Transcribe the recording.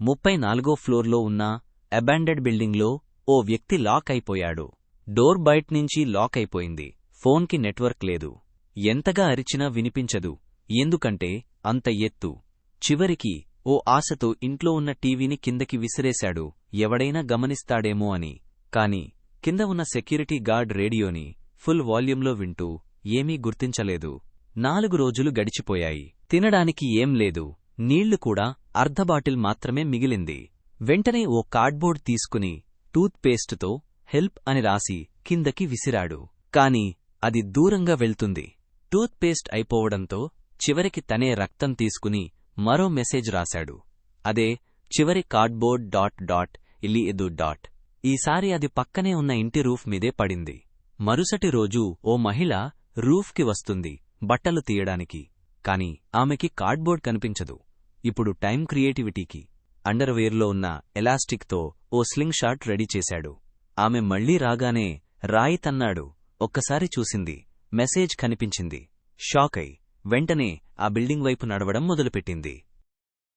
ముప్పై నాలుగో ఫ్లోర్లో ఉన్న అబాండెడ్ బిల్డింగ్లో ఓ వ్యక్తి లాక్ అయిపోయాడు. డోర్ బయట్నుంచి లాక్ అయిపోయింది. ఫోన్కి నెట్వర్క్ లేదు. ఎంతగా అరిచినా వినిపించదు. ఎందుకంటే అంత ఎత్తు. చివరికి ఓ ఆశతో ఇంట్లో ఉన్న టీవీని కిందకి విసిరేశాడు. ఎవడైనా గమనిస్తాడేమో అని. కాని కింద ఉన్న సెక్యూరిటీ గార్డ్ రేడియోని ఫుల్ వాల్యూంలో వింటూ ఏమీ గుర్తించలేదు. నాలుగు రోజులు గడిచిపోయాయి. తినడానికి ఏం లేదు. నీళ్ళు కూడా అర్ధ బాటిల్ మాత్రమే మిగిలింది. వెంటనే ఓ కార్డ్బోర్డ్ తీసుకుని టూత్ పేస్టుతో హెల్ప్ అని రాసి కిందకి విసిరాడు. కాని అది దూరంగా వెళ్తుంది. టూత్ పేస్ట్ అయిపోవడంతో చివరికి తనే రక్తం తీసుకుని మరో మెసేజ్ రాశాడు. అదే చివరి కార్డ్బోర్డ్ డాట్ డాట్ ఇల్లి ఎదు డాట్. ఈసారి అది పక్కనే ఉన్న ఇంటి రూఫ్ మీదే పడింది. మరుసటి రోజు ఓ మహిళ రూఫ్కి వస్తుంది బట్టలు తీయడానికి. కాని ఆమెకి కార్డ్బోర్డ్ కనిపించదు. ఇప్పుడు టైం క్రియేటివిటీకి అండర్వేర్లో ఉన్న ఎలాస్టిక్తో ఓ స్లింగ్ షాట్ రెడీ చేశాడు. ఆమె మళ్ళీ రాగానే రాయి తన్నాడు. ఒక్కసారి చూసింది. మెసేజ్ కనిపించింది. షాకై. వెంటనే ఆ బిల్డింగ్ వైపు నడవడం మొదలుపెట్టింది.